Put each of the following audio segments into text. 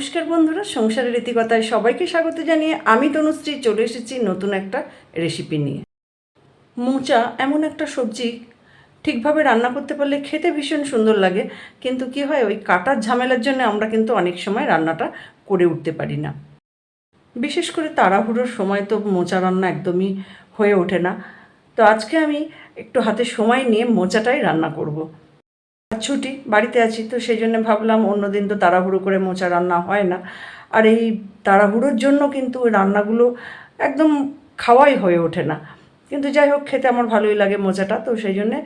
নমস্কার বন্ধুরা, সংসারের রীতিকথায় সবাইকে স্বাগত জানিয়ে আমি তনুশ্রী চলে এসেছি নতুন একটা রেসিপি নিয়ে। মোচা এমন একটা সবজি, ঠিকভাবে রান্না করতে পারলে খেতে ভীষণ সুন্দর লাগে, কিন্তু কি হয় ওই কাটার ঝামেলার জন্য আমরা কিন্তু অনেক সময় রান্নাটা করে উঠতে পারি না। বিশেষ করে তাড়াহুড়োর সময় তো মোচা রান্না একদমই হয়ে ওঠে না। তো আজকে আমি একটু হাতে সময় নিয়ে মোচাটাই রান্না করব। ছুটি, বাড়িতে আছি তো সেই জন্য ভাবলাম অন্যদিন তো তাড়াহুড়ো করে মোচা রান্না হয় না। আর এই তাড়াহুড়োর জন্য কিন্তু রান্নাগুলো একদম খাওয়াই হয়ে ওঠে না। কিন্তু যাই হোক, খেতে আমার ভালোই লাগে মোচাটা, তো সেই জন্যে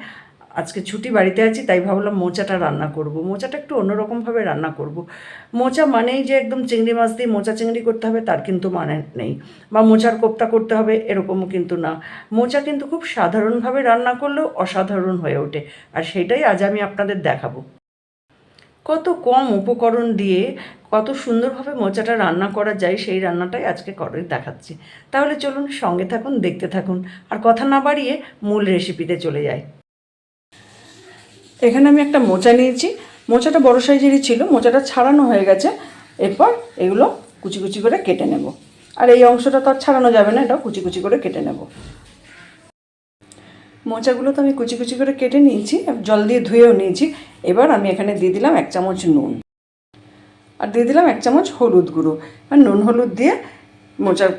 আজকে ছুটি বাড়িতে আছি, তাই ভাবলাম মোচাটা রান্না করব। মোচাটা একটু অন্যরকমভাবে রান্না করব। মোচা মানেই যে একদম চিংড়ি মাছ দিয়ে মোচা চিংড়ি করতে হবে, তার কিন্তু মানে নেই। বা মোচার কোপ্তা করতে হবে, এরকমও কিন্তু না। মোচা কিন্তু খুব সাধারণভাবে রান্না করলেও অসাধারণ হয়ে ওঠে। আর সেটাই আজ আমি আপনাদের দেখাবো। কত কম উপকরণ দিয়ে কত সুন্দরভাবে মোচাটা রান্না করা যায়, সেই রান্নাটাই আজকে করে দেখাচ্ছি। তাহলে চলুন সঙ্গে থাকুন, দেখতে থাকুন। আর কথা না বাড়িয়ে মূল রেসিপিতে চলে যাই। এখানে আমি একটা মোচা নিয়েছি। মোচাটা বড় সাইজেরই ছিল, মোচাটা ছাড়ানো হয়ে গেছে। এরপর এগুলো কুচি কুচি করে কেটে নেব। আর এই অংশটা তো আর ছাড়ানো যাবে না এটা কুচি কুচি করে কেটে নেব। মোচাগুলো তো আমি কুচি কুচি করে কেটে নিয়েছি জল দিয়ে ধুয়েও নিয়েছি। এবার আমি এখানে দিয়ে দিলাম এক চামচ নুন। আর দিয়ে দিলাম এক চামচ হলুদ গুঁড়ো। আর নুন হলুদ দিয়ে মোচার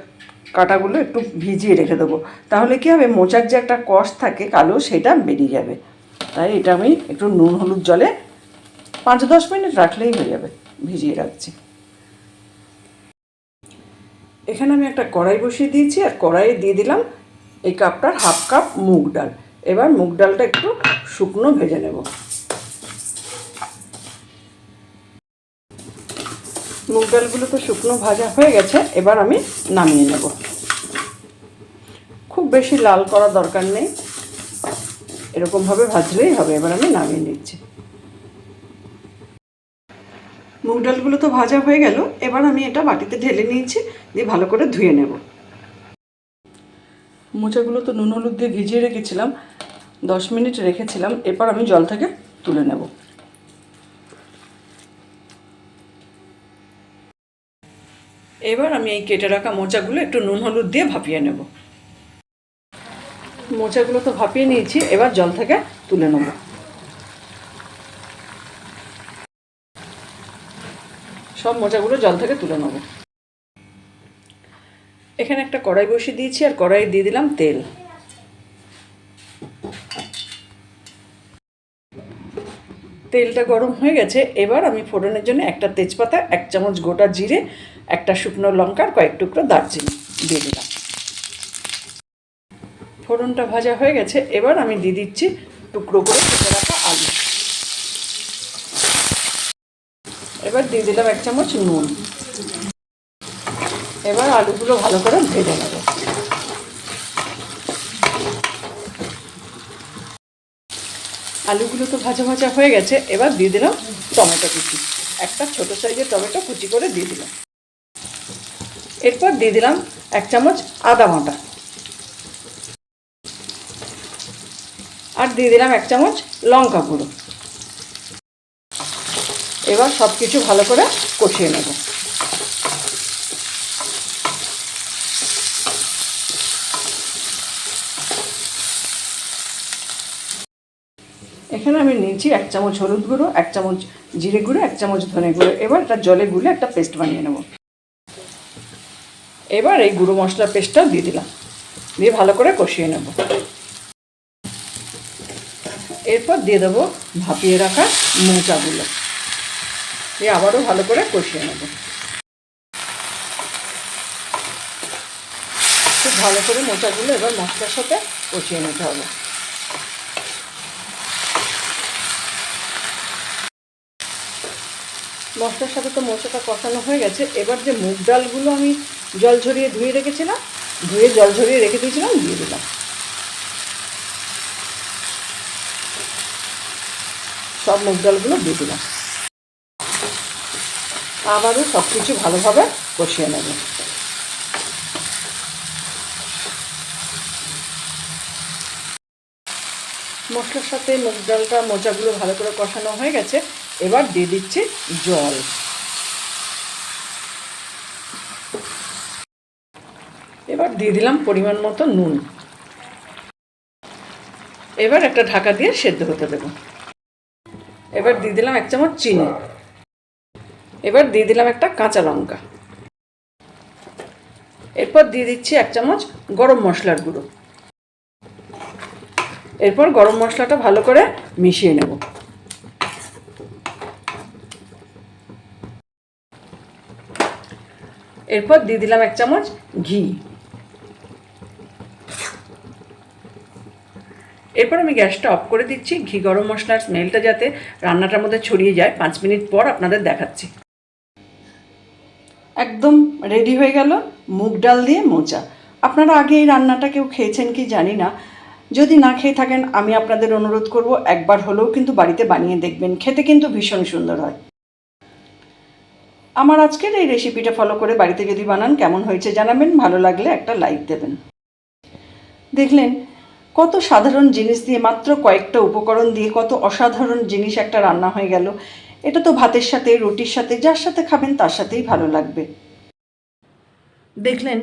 কাটাগুলো একটু ভিজিয়ে রেখে দেবো। তাহলে কী হবে, মোচার যে একটা কষ থাকে কালো, সেটা বেরিয়ে যাবে। তাই এটা আমি একটু নুন, হলুদ জলে পাঁচ দশ মিনিট রাখলেই হয়ে যাবে, ভিজিয়ে রাখছি। এখানে আমি একটা কড়াই বসিয়ে দিয়েছি, আর কড়াইয়ে দিয়ে দিলাম এই কাপটার হাফ কাপ মুগ ডাল। এবার মুগ ডালটা একটু শুকনো ভেজে নেব। মুগ ডালগুলো তো শুকনো ভাজা হয়ে গেছে, এবার আমি নামিয়ে নেব। খুব বেশি লাল করা দরকার নেই। এরকমভাবে ভাজলেই হবে, এবার আমি নামিয়ে নিচ্ছি। মুগ ডালগুলো তো ভাজা হয়ে গেল, এবার আমি এটা বাটিতে ঢেলে নিয়েছি, দিয়ে ভালো করে ধুয়ে নেব। মোচাগুলো তো নুন হলুদ দিয়ে ভিজিয়ে রেখেছিলাম, দশ মিনিট রেখেছিলাম, এরপর আমি জল থেকে তুলে নেব। এবার আমি এই কেটে রাখা মোচাগুলো একটু নুন হলুদ দিয়ে ভাপিয়ে নেব। মোচাগুলো তো ভাপিয়ে নিয়েছি, এবার জল থেকে তুলে নেব। সব মোচাগুলো জল থেকে তুলে নেব। এখানে একটা কড়াই বসিয়ে দিয়েছি, আর কড়াই দিয়ে দিলাম তেল। তেলটা গরম হয়ে গেছে, এবার আমি ফোড়নের জন্য একটা তেজপাতা, এক চামচ গোটা জিরে, একটা শুকনো লঙ্কার কয়েক টুকরো দারচিনি দিয়ে দিলাম। ফোড়নটা ভাজা হয়ে গেছে, এবার আমি দিয়ে দিচ্ছি টুকরো করে কেটে রাখা আলু। এবার দিয়ে দিলাম এক চামচ নুন। এবার আলুগুলো ভালো করে ভেজে নেব। আলুগুলো তো ভাজা ভাজা হয়ে গেছে, এবার দিয়ে দিলাম টমেটো কুচি। একটা ছোট সাইজের টমেটো কুচি করে দিয়ে দিলাম। এরপর দিয়ে দিলাম এক চামচ আদা বাটা। আর দিয়ে দিলাম এক চামচ লঙ্কা গুঁড়ো। এবার সব কিছু ভালো করে কষিয়ে নেব। এখানে আমি নিয়েছি এক চামচ হলুদ গুঁড়ো, এক চামচ জিরে গুঁড়ো, এক চামচ ধনে গুঁড়ো। এবার এটা জলে গুলে একটা পেস্ট বানিয়ে নেব। এবার এই গুঁড়ো মশলা পেস্টটা দিয়ে দিলাম। দিয়ে ভালো করে কষিয়ে নেব। এরপর দিয়ে দেবো ভাপিয়ে রাখা মোচাগুলো। দিয়ে আবারও ভালো করে কষিয়ে নেব। খুব ভালো করে মোচাগুলো এবার মশলার সাথে কষিয়ে নিতে হবে। মশলার সাথে তো মোচাটা কষানো হয়ে গেছে। এবার যে মুগ ডালগুলো আমি জল ঝরিয়ে ধুয়ে রেখেছিলাম, ধুয়ে জল ঝরিয়ে রেখে দিয়েছিলাম, দিয়ে দিলাম। সব মুগ ডালগুলো দিয়ে দিলাম। আবারও সব কিছু ভালোভাবে কষিয়ে নেব। মশলার সাথে মুগ ডালটা মোচাগুলো ভালো করে কষানো হয়ে গেছে। এবার দিয়ে দিচ্ছি জল। এবার দিয়ে দিলাম পরিমাণ মতো নুন। এবার একটা ঢাকা দিয়ে সেদ্ধ হতে দেবো। এবার দিয়ে দিলাম এক চামচ চিনি। এবার দিয়ে দিলাম একটা কাঁচা লঙ্কা। এরপর দিয়ে দিচ্ছি এক চামচ গরম মশলার গুঁড়ো। এরপর গরম মশলাটা ভালো করে মিশিয়ে নেব। এরপর দিয়ে দিলাম এক চামচ ঘি। এরপর আমি গ্যাসটা অফ করে দিচ্ছি। ঘি গরম মশলার স্মেলটা যাতে রান্নাটার মধ্যে ছড়িয়ে যায়। পাঁচ মিনিট পর আপনাদের দেখাচ্ছি। একদম রেডি হয়ে গেল মুগ ডাল দিয়ে মোচা। আপনারা আগে এই রান্নাটা কেউ খেয়েছেন কি জানি না। যদি না খেয়ে থাকেন, আমি আপনাদের অনুরোধ করব, একবার হলেও কিন্তু বাড়িতে বানিয়ে দেখবেন। খেতে কিন্তু ভীষণ সুন্দর হয়। আমার আজকের এই রেসিপিটা ফলো করে বাড়িতে যদি বানান, কেমন হয়েছে জানাবেন। ভালো লাগলে একটা লাইক দেবেন। দেখলেন কত সাধারণ জিনিস দিয়ে মাত্র কয়েকটা উপকরণ দিয়ে কত অসাধারণ জিনিস একটা রান্না হয়ে গেল। এটা তো ভাতের সাথে, রুটির সাথে, যার সাথে খাবেন তার সাথেই ভালো লাগবে। দেখলেন,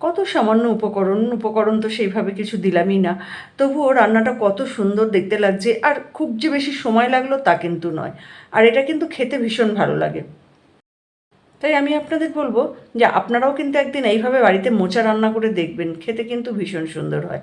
কত সামান্য উপকরণ উপকরণ তো সেইভাবে কিছু দিলামই না। তবুও রান্নাটা কত সুন্দর দেখতে লাগছে, আর খুব যে বেশি সময় লাগল তা কিন্তু নয়। আর এটা কিন্তু খেতে ভীষণ ভালো লাগে। তাই আমি আপনাদের বলব যে আপনারাও কিন্তু একদিন এইভাবে বাড়িতে মোচা রান্না করে দেখবেন, খেতে কিন্তু ভীষণ সুন্দর হয়।